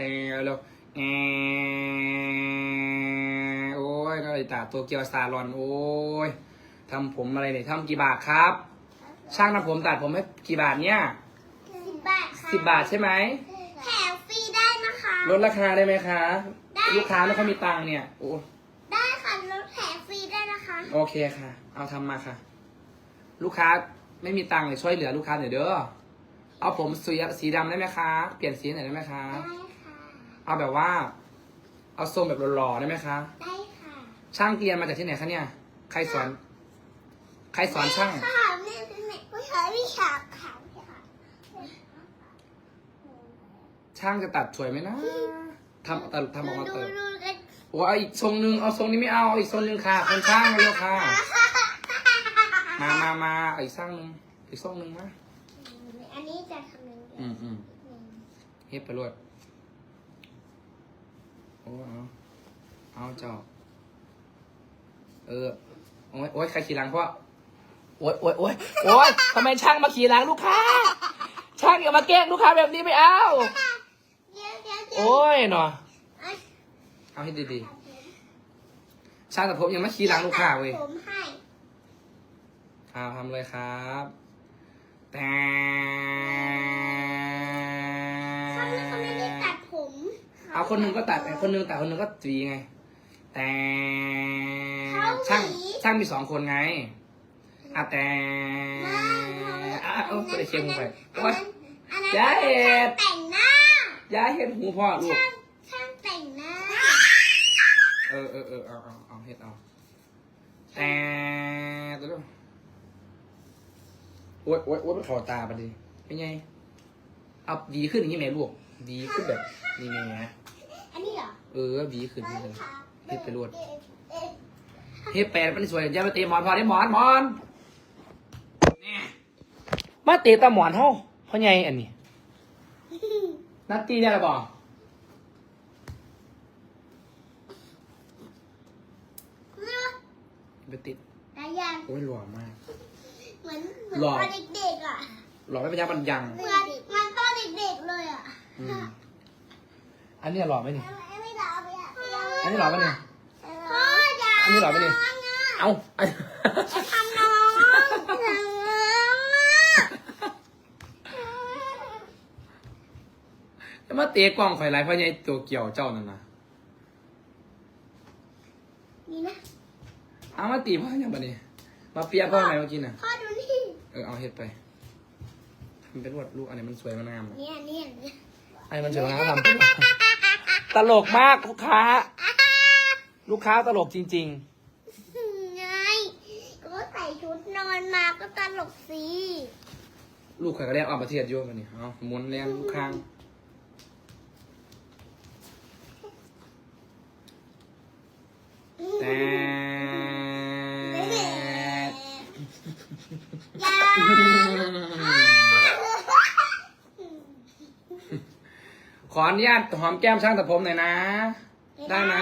เออแล้วเออโอ้ยนาฬิตาตัวเกียวซาลอน โอ้ยทำผมอะไรเนี่ยทำกี่บาทครับ ช่างทำผมตัดผมให้กี่บาทเนี่ยสิบบาทค่ะสิบบาทใช่ไหมแถมฟรีได้นะคะ ลดราคาได้ไหมคะ ได้ ลูกค้าไม่ค่อยมีตังค์เนี่ย โอ้ได้ค่ะลดแถมฟรีได้นะคะ โอเคค่ะ เอาทำมาค่ะ ลูกค้าไม่มีตังค์เลยช่วยเหลือลูกค้าหน่อยเด้อ เอาผมสีสีดำได้ไหมคะ เปลี่ยนสีหน่อยได้ไหมคะ ได้ค่ะ เอาแบบว่า เอาทรงแบบหล่อๆได้ไหมคะ ได้ค่ะช่างเรียนมาจากที่ไหนคะเนี่ย ใครสอน ใครสอนช่าง ค่ะแม่เป็นแม่ผู้ชายวิชาค่ะค่ะช่างจะตัดสวยไหมนะทำตัดทำออกมาดูเติมดูกันโอ้เอาอีกทรงหนึ่งเอาทรงนี้ไม่เอาเอาอีกทรงหนึ่งค่ะคนช่างมาเร็วค่ะ มามามาเอาอีกสร้างหนึ่งอีกทรงหนึ่งมาอันนี้จะทำยังไงอืมอืมเฮ็ดไปรวดโอ้เอาเอาเจ้า เออ โอ้ยโอ้ยใครขี่หลังเพราะโอ้ยโอ้ยโอ้ยโอ้ยทำไมช่างมาขี่หลังลูกค้า ช่างอย่ามาแกล้งลูกค้าแบบนี้ไม่เอาเดี๋ยวเดี๋ยวเดี๋ยวโอ้ยหนอเอ้ยเอาให้ดีๆช่างแต่ผมยังไม่ขี่หลังลูกค้าเว้ยผมให้เอาทำเลยครับแต่ เอาคนหนึ่งก็ตัดไอ้คนหนึ่งตัดคนหนึ่งก็จีไง แต่เขาช่างหวีช่างมีสองคนไงอะแต่ไม่อะเออไปเชียงไปอันโอ้ยนั้นอันนั้นอย่าเห็ดแต่งหน้าย้ายเห็ดหูพ่อลูกช่างช่างแต่งหน้าเออเออเออเอาเอาเอาเห็ดเอาแต่ตัวเดียวโอ๊ยโอ๊ยโอ๊ยมันเข่าตาปะดิเป็นไงเอาดีขึ้นอย่างนี้ไหมลูกดีขึ้นแบบนี่ไง อันนี้เหรอเออดีขึ้นนี่เลยเฮ็ดไปรวดเอ๊ะเอ๊ะเฮ้ยแปดมันสวยอย่ามาเตะหมอนพอได้หมอนหมอนนี่มาเตะตาหมอนเฮาเพราะไงอันนี้ นัดตีได้หรือเปล่าไปติดได้ยังโอ้ยหล่อมาก เหมือนเหมือนหล่อตอนเด็กๆอะหล่อไม่เป็นยังมันยัง เหมือนเหมันตอนเด็กๆเลยอะ อืม อันนี้หล่อไหมนี่ไม่หล่อไปอะอันนี้หล่อไหมนี่พ่ออย่าอันนี้หล่อไหมนี่น้องอะเอ้าอันทำน้องทำน้องอะจะมาเตะกล้องข่อยไรเพราะไงตัวเกี่ยวเจ้านั่นนะนี่นะเอามาตีเพราะยังบัดนี้ มาเปียเพราะอะไรเมื่อกี้น่ะ พ่อดูนี่ เออเอาเฮ็ดไปทำเป็นวดลูกอันไหนมันสวยมันงามอะเนี่ยเนี่ยเนี่ยอันไหนมันสวยมันงามทำเป็น ตลกมากลูกค้า ลูกค้าตลกจริง ไงก็ใส่ชุดนอนมาก็ตลกสิๆ ลูกข่อยก็เรียกออกประเทศโยมันนี่เอาหมุนเรียนลูกค้างแต่อย่า ข ออนุญาตหอมแก้มช่างตัดผมหน่อยนะ ได้ไหม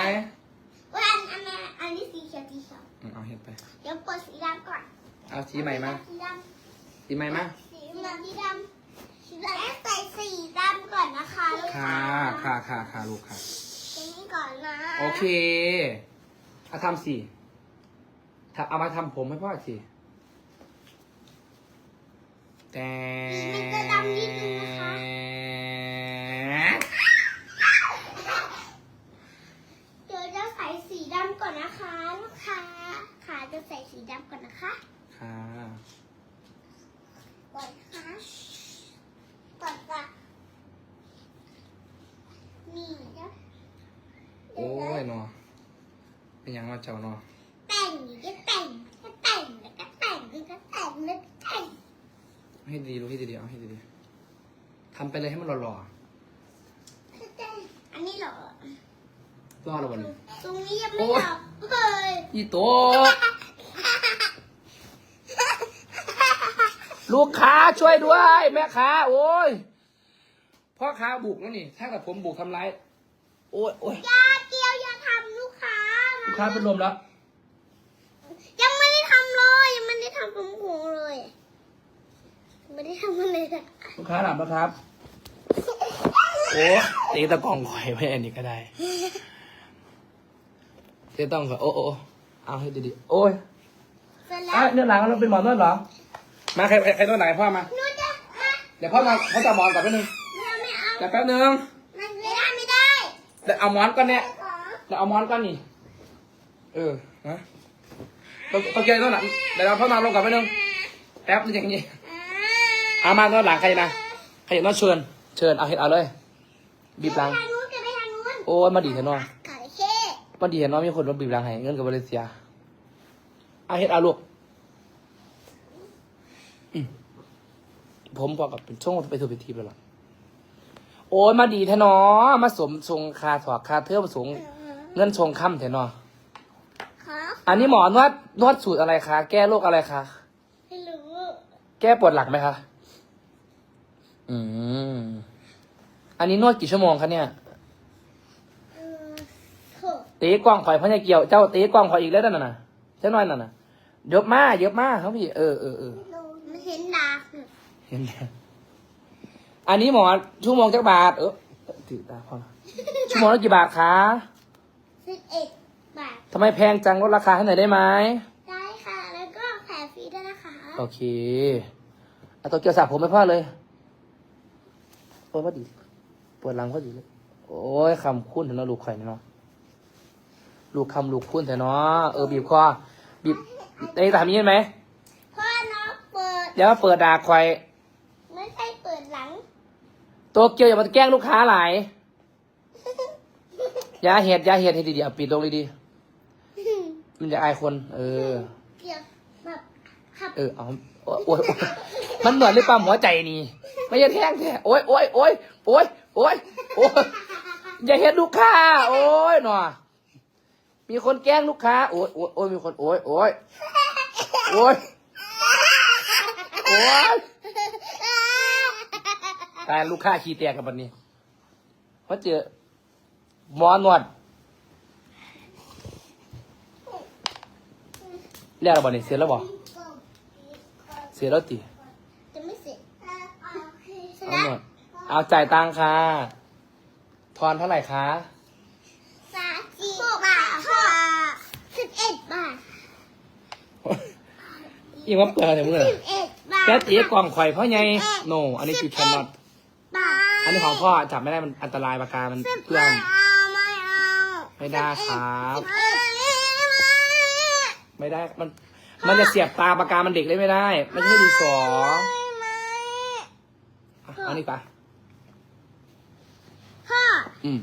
วันอันนั้นอันนี้สีเขียวสีเขียวอืมเอาเฮ็ดไป เดี๋ยวเปิดสีดำก่อนเอาสีใหม่มา สีดสีใหม่มาำสีดำสีดำสีดำใส่สีดำก่อนนะคะลูกค่ะ ค่ะค่ะค่ะลูกค่ะ ตรงนี้ก่อนนะโอเคเอาทำสิถ้าเอามาทำผมให้พ่อสิ แต่มันจะดำนิดนึงนะคะเดี๋ยวจะใส่สีดำก่อนนะคะลูกค้าค่ะ จะใส่สีดำก่อนนะคะค่ะก่อนค่ะก่อนค่ะนี่เดี๋ยวโอ้ยเนาะเป็นหยังว่าเจ้าเนาะแต่งก็แต่งก็แต่งแล้วก็แต่งแล้วก็แต่งแล้วก็แต่งให้ดีรู้ให้ดีๆเอาให้ดีๆทำไปเลยให้มันหล่อก็แต่งอันนี้เหรอๆรอดแล้ววันนี้ตรงนี้ยังไม่หรอกเฮ้ยอีโตะ ลูกค้าช่วยด้วย แม่ค้า โอ้ยพ่อค้าบุกแล้วนี่ ถ้ากับผมบุกทำร้ายโอ้ยโอ้ยอยาเกียวอย่าทำลูกค้าลูกค้าเป็นลมแล้ว ยังไม่ได้ทำเลยยังไม่ได้ทำผมหงเลยไม่ได้ทำอะไรเลยลูกค้าหลับแล้วครับเโอ้ตีตะกล่องข่อยไว้อันนี้ก็ได้เจะต้องแบบโอ้โอ้เอาให้ดีๆโอ้ยเสร็จแล้อะวเนื้อหลังเราเป็นหมอนนวดเหรอ มาใครใครใครนวดไหนพ่อมา หนูจะมาเดี๋ยวพ่อมาพ่อจะเอาหมอนก่อนแป๊บนึงไม่เอาไม่เอา เดี๋ยวแป๊บนึงมันไม่ได้ไม่ได้เดี๋ยวเอาหมอนก่อนเนี่ยขอเดี๋ยวเอาหมอนก่อนนี่ เออนะต้องต้องเกี่ยวนวดหลังเดี๋ยวเราพ่อมาลงก่อนแป๊บนึงแป๊บนึงอย่างนี้เอามานวดหลังใครนะใครอยากนวดเชิญเชิญเอาเห็ดเอาเลยบีบหลังไปทางนู้นจะไปทางนู้นโอ้ยมาดีเถอะน้องไก่เช่มาดีเถอะน้องมีคนมาบีบหลังให้เงินกับบริเซียเอาเห็ดเอาลูกอืม ผมพอกับเป็นช่วงไปถูกพิธีไปแล้วล่ะโอ้ยมาดีเถอะน้อมาสมทรงคาถอดคาเทอมสงเงินชงค่ำเถอะน้อขออันนี้หมอนวดนวดสูตรอะไรคะ แก้โรคอะไรคะ ไม่รู้ แก้ปวดหลังไหมคะ อืม อันนี้นวดกี่ชั่วโมงคะเนี่ยเออโถตีกล้องข่อยพญาเกี่ยว เจ้าตีกล้องข่อยอีกแล้วนั่นน่ะเจ้าน้อยนั่นน่ะเยอะมากเยอะมากครับพี่ เออเออเออไม่รู้ไม่เห็นดาบเห็นแล้วอันนี้หมอชั่วโมงจักบาท เออถือตาพ่อละชั่วโมงละกี่บาทคะสิบเอ็ดบาท ทำไมแพงจังลดราคาให้หน่อยได้ไหมได้ค่ะ แล้วก็แผลฟรีด้วยนะคะ โอเคเอาตัวเกี่ยวสระผมให้พ่อเลย โอ้ยพอดีปวดหลังพอดีเลย โอ้ยคำคุ้นถึงเนาะลูกไข่อยเนาะลูกคำลูกคุ้นแต่เนาะเออบีบคอบีบไอ้ทำอย่างนี้ไหมพ่อน้อง เปิดเดี๋ยวมาเปิดดาควายไม่ใช่เปิดหลัง ตัวเกียวอย่ามาแกล้งลูกค้าหลายอย่าเห็ดอย่าเห็ดให้ดีๆเอาปิดลงเลยดีๆมันจะอายคน เออ เกี่ยวแบบขับเออเอาโอ้ยโอ้ยโอ๊ยมันเหมือนหรือเปล่าหัวใจนี่ไม่ใช่แท่งแท้โอ้ยโอ้ยโอ้ยโอ้ยโอ้ยโอ้ยอย่าเห็นลูกค้า โอ้ยหนอมีคนแกล้งลูกค้า โอ้ยโอ้ยโอ้ยมีคนโอ้ยโอ้ยโอ้ยโอ้ ยตายลูกค้าขี้แตกกับวันนี้เพราะเจอหมอนวดเรียกอะไรบ่เนี่ยเสร็จแล้วบ่เสร็จแล้วติจะไม่เสร็จเสร็จเอาแล้วหมดเอาจ่ายตังค่ะ ทอนเท่าไหร่คะสามสิบบาทค่ะสิบเอ็ดบาทอีกว่าเปลือกอะไรมึงเลยสิบเอ็ดบาท แกตีกล่องข่อยเพราะไง no อันนี้คือแคนนอตบาทอันนี้ของพ่อจับไม่ได้มันอันตรายปากกา มันเพื่อนไม่เอาไม่เอาไม่ได้ครับสิบเอ็ดไม่ไม่ได้มัน มันจะเสียบตาปากกา มันเด็กเล่นไม่ได้ไม่ใช่ดีสอไม่อะเอันนี้ไปะพ่ออืม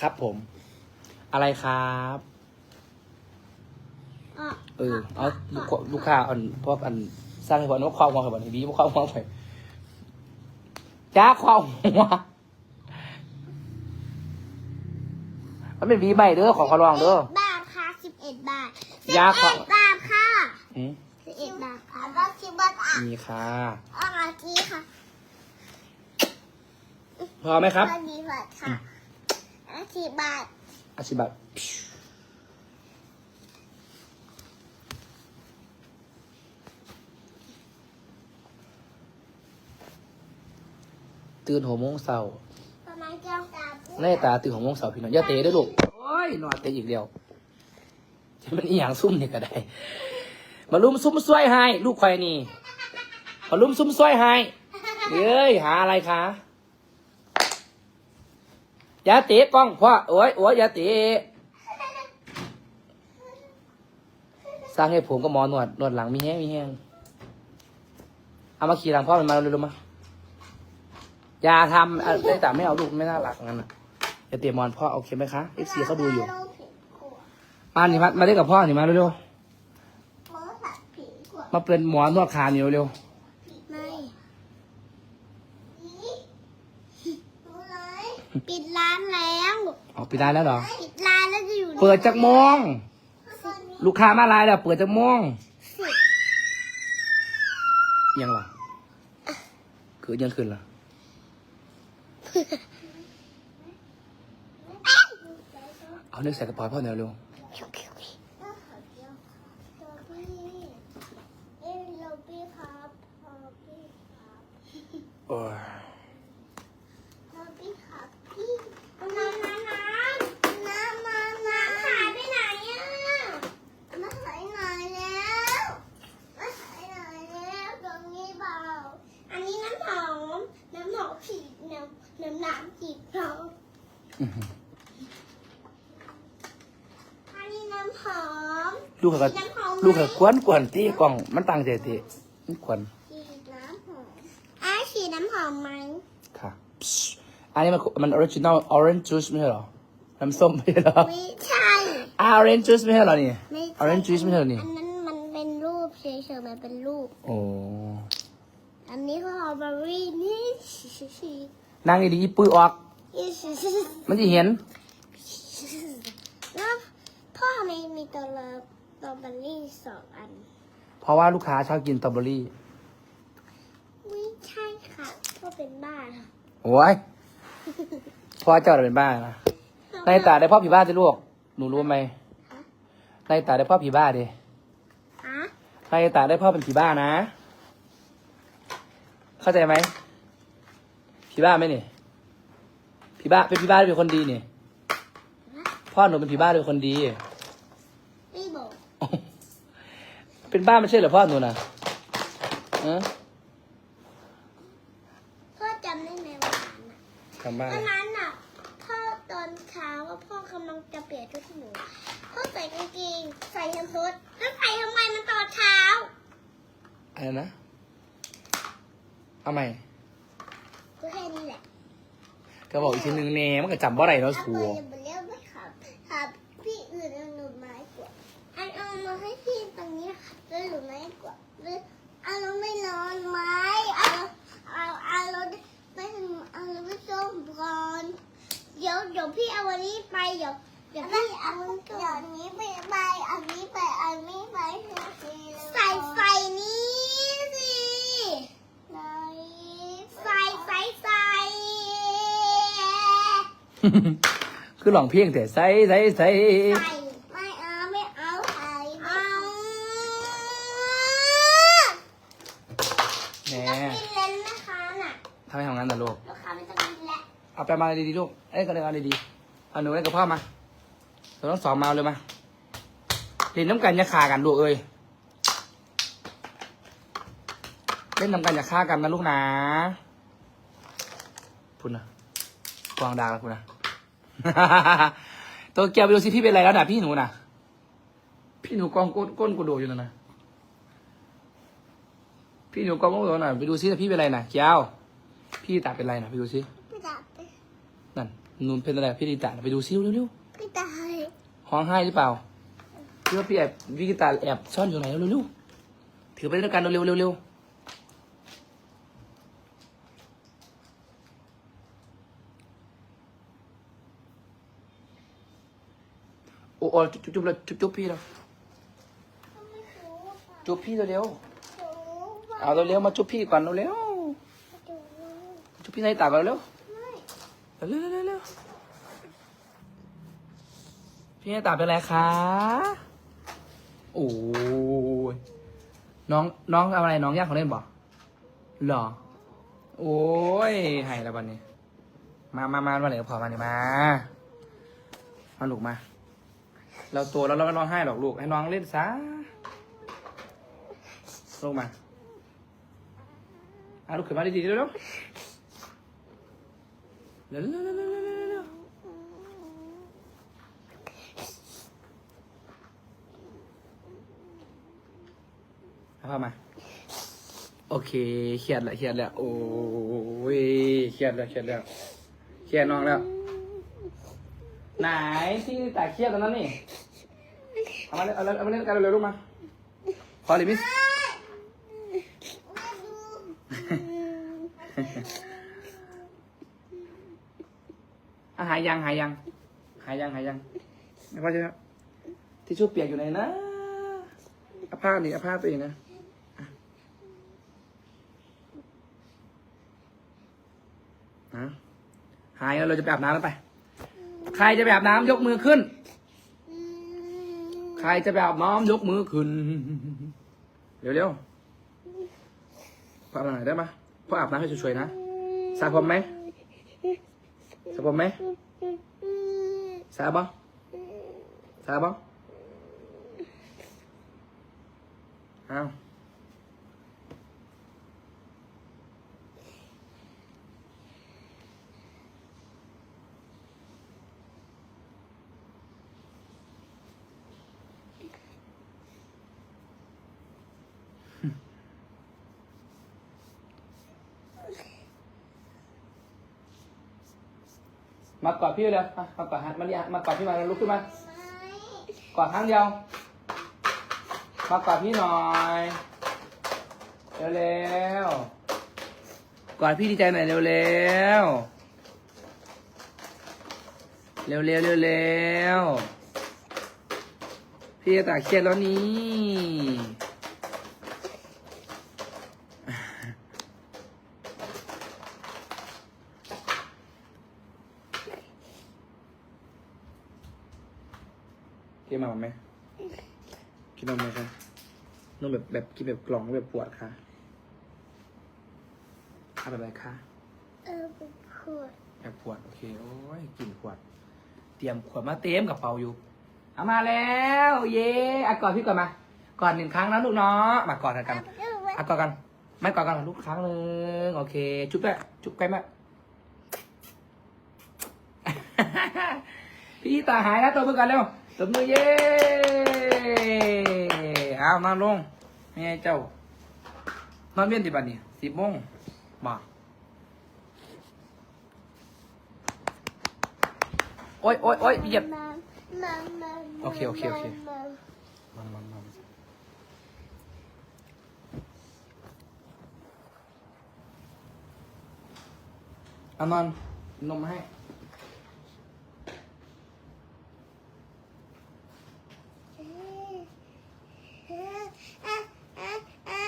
ครับผม อะไรครับอะ เออเอาลูกค้าลูกค้าอันพวกอันสร้างให้พอนึกว่าความหัวกับอันนี้ว่าความหัวไปจ้าความหัวมันเป็นวีใหม่เด้อของขอลองเด้อบาทค่ะสิบเอ็ดบาทยาขอสิบเอ็ดบาทค่ะอืมสิบเอ็ดบาทค่ะก็สิบบาทอะมีค่ะอะกี้ค่ะพอไหมครับก็ดีบาทค่ะอะสิบบาทอาชิบัต ตื่นหัวโมงเสาร์ประมาณเก้าตาแน่ตาตื่นหัวโมงเสาร์พี่น้องอย่าเตะได้อลูกโอ้ยนอนเตะอีกเดียวจะมันอีหยังซุ่มนี่ก็ได้ มาลุมซุ่มซวยให้ลูกใครนี่มาลุมซุ่มซวยให้เอ้ยหาอะไรคะอย่าเตะกล้องพ่อโอ้ยโอ้ยอย่าเตะสร้างให้ผมก็หมอนวดนวดหลังมีแห้งมีแห้งเอามาขี่หลังพ่อมันมาเร็วๆมา อย่าทำอะได้แต่ไม่เอาลูกไม่น่ารักงั้นอะอย่าเตะหมอนพ่อโอเคไหมคะเอฟซีเขาดูอยู่ มาหนิมามาเล่นกับพ่อหนิมาเร็วๆมาเป็นหมอนวดขาหนิเร็วไม่ปิดร้านแล้วๆออกไปได้แล้วเหรอ ปิดร้านแล้วจะอยู่เปิดจากโมง ลูกค้ามาลายแล้วเปิดจากโมงสิบยังล่ะคือยังคืนล่ะ เอาเนื้อใส่กระเป๋าให้พ่อหน่อยเร็วโอ้ย น้ำหนักจีบเราอื้อหืออันนี้น้ำหอมลูกเขาก็น้ำหอมไหมลูกเขากวนกวนตีกล่องมันตั้งใจตีมันกวนฉีดน้ำหอมอะฉีดน้ำหอมไหมค่ะ อันนี้มันมันออริจินอลออเรนจ์จูสไม่ใช่เหรอน้ำส้มไม่ใช่เหรอไม่ใช่ ออเรนจ์จูสไม่ใช่เหรอนี่ไม่ออเรนจ์จูสไม่ใช่เหรอนี่อันนั้นมันเป็นรูปเฉยๆมันเป็นรูป โอ้ อันนี้ก็เอาเบอร์รี่นี่ชิชิ นั่งดีๆปุ้ยออกชิชิมันจะเห็น แล้วพ่อทำไมมีตัวเลิฟตัวเบอร์รี่สองอัน เพราะว่าลูกค้าชอบกินสตรอเบอรี่ ไม่ใช่ค่ะพ่อเป็นบ้าค่ะโอ้ย พ่อเจ้าน่ะเป็นบ้านะในตาได้พ่อผีบ้าจะลูก หนูรู้ไหมในตาได้พ่อผีบ้าดิฮะในตาได้พ่อเป็นผีบ้านะ เข้าใจไหม ผีบ้าไหมนี่ผีบ้าเป็นผีบ้าหรือเป็นคนดีนี่ พ่อหนูเป็นผีบ้าหรือเป็นคนดี ไม่บอกเป็นบ้าไม่ใช่เหรอพ่อหนูน่ะเออพ่อจำได้ไหมวันนั้นน่ะทำบ้าวันนั้นน่ะพ่อตอนเช้าว่าพ่อกำลังจะเปลี่ยนชุดให้หนูพ่อใส่กางเกงใส่แฮมเพิร์สแล้วใส่ทำไมมันตอนเช้า อะไรนะ เอาใหม่ ก็แค่นี้แหละก็บอกอีกทีหนึ่งเนมันก็จำว่าอะไรเนาะถ้าสูเปิดอย่าไปเลี้ยวไม่ขับขับพี่อื่นเอาหนูไม้กว่าอันเอามาให้พี่ตรงนี้ค่ะแล้วหนูไม้กว่าหรือเอาเราไม่นอนไม้เอาเอาเอาเราไม่เอาเราไม่ส้มก่อนเดี๋ยวเดี๋ยวพี่เอาวันนี้ไปเดี๋ยวเดี๋ยวพี่เอาวันเดี๋ยวนี้ไปไปอันนี้ไปอันนี้ไปใส่ใส่นี้สิไหนใส่ ใส่คือหลองเพียงแต่ใส่ใส่ใส่ใส่ไม่เอาไม่เอาใส่เอาแหมต้องกินเลนส์นะคะน่ะทำไมทำงั้นน่ะลูก ลูกค้าไม่ต้องกินแล้วเอาไปมาดีๆลูก เอ้ยก็เลยเอาดีๆเอาหนูเล่นกับพ่อมาเราต้องสองมาเลยมาเล่นน้ำกันอย่าฆ่ากันลูกเอ้ย เล่นน้ำกันอย่าฆ่ากันนะลูกนะ พูดนะกวางดาวแล้วพูดนะตัวเกียวไปดูสิพี่เป็นอะไรแล้วนะพี่หนูนะพี่หนูกองก้นก้นกูโดดอยู่นะนะพี่หนูกองก้นกูโดดน่ะไปดูซิว่าพี่เป็นอะไรนะเกียวพี่ตาเป็นอะไรนะไปดูซิพี่ตานั่นนูนเป็นอะไรพี่ดิตาไปดูซิเร็วพี่ตาๆร้องไห้หรือเปล่าพี่ว่าพี่แอบพี่ดิตาแอบซ่อนอยู่ไหนเร็วๆถือไปด้วยกันเร็วๆเร็วๆ โอ้โอ้จุ๊บจุ๊บเลยจุ๊บจุ๊บพี่แล้วจุ๊บพี่เร็วๆเอาเร็วๆมาจุ๊บพี่ก่อนเร็วๆจุ๊บพี่ในตาก่อนเร็วๆเร็วๆเร็วๆพี่ในตาเป็นไรคะโอ้ยน้องน้องเอาอะไรน้องยากของเล่นบ่เหรอ โอ้ยให้แล้ววันนี้ มามามาวันไหนก็พอมาเนี่ยมามาลูกมา เราโตแล้วเราไม่ร้องไห้หรอกลูก ให้น้องเล่นซะลงมาอาลูกขึ้นมาดีๆเร็วๆเร็วๆเร็วๆเอาเข้ามา โอเคเขียดละเขียดละโอ้ยเขียดละเขียดละเขียดน้องแล้ว ไหนที่ตาเขียดตอนนั้นนี่ เอามาเล่นเอาเอามาเล่นกันเร็วๆลูกมาพอลยมิสอะหายยังหายยังหายยังหายยังไม่พอใช่ไหมครับที่ชู่เปียกอยู่ไหนนะเอาผ้านี่เอาผ้าตัวเองนะอะอะหายแล้วเราจะไปอาบน้ำแล้วไป ใครจะไปอาบน้ำยกมือขึ้น ใครจะแบบน้ำยกมือขึ้น เร็วๆพออาบน้ำหน่อยได้ไหมพออาบน้ำให้สวยๆนะสระผมไหมสระผมไหมสระบ่สระบ่เอา มากอดพี่เลยมามากอดฮันมาดิมากอดพี่มาลุกขึ้นมากอดครั้งเดียวมากอดพี่หน่อยเร็วๆกอดพี่ดีใจหน่อยเร็วๆเร็วๆเร็วๆพี่ตากเครียดแล้วนี่ นมาไหมกินนมไหมคะนมแบบแบบกินแบบกล่องแบบปวดค่ะเอาแบบไหนคะเออเป็นขวดแบบปวดโอเคโอ้ยกินขวด เตรียมขวดมาเต็มกับเป๋าอยู่เอามาแล้ว เย้อะกอดพี่ก่อนมาก่อนหนึ่งครั้งนะลูกเนาะมากอดกันกันเอาไว้อะกอดกันไม่กอดกันลูกครั้งหนึ่งโอเค จุ๊บด้วยจุ๊บใกล้มากพี่ตาหายแล้วตัวมือกันเร็ว ตัวมือเย้เอานอนลงแม่เจ้านอนเวียนติบันนี่สิบโมงมาโอ้ยโอ้ยโอ้ยเหยียบ โอเคโอเคโอเค มันมันมันอานอนนมให้ อะอะอะ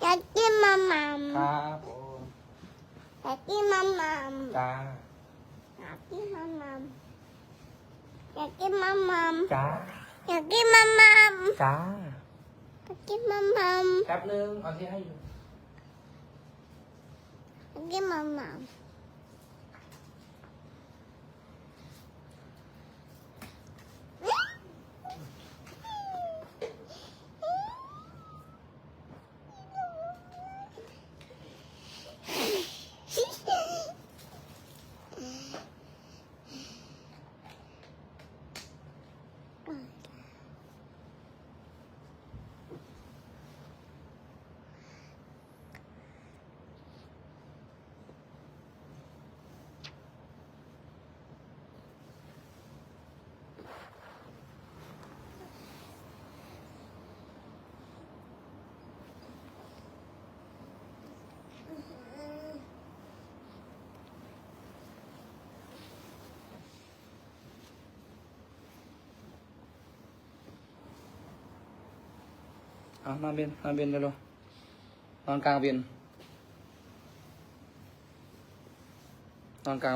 อยากกินมัมมัม ครับผมอยากกินมัมมัมจ้าอยากกินมัมมัมอยากกินมัมมัมจ้าอยากกินมัมมัมจ้าอยากกินมัมมัมแป๊บนึงเอาที่ให้อยู่อยากกินมัมมัม เอานอนเบียนนอนเบียนเร็วๆนอนกลางเบียนนอนกล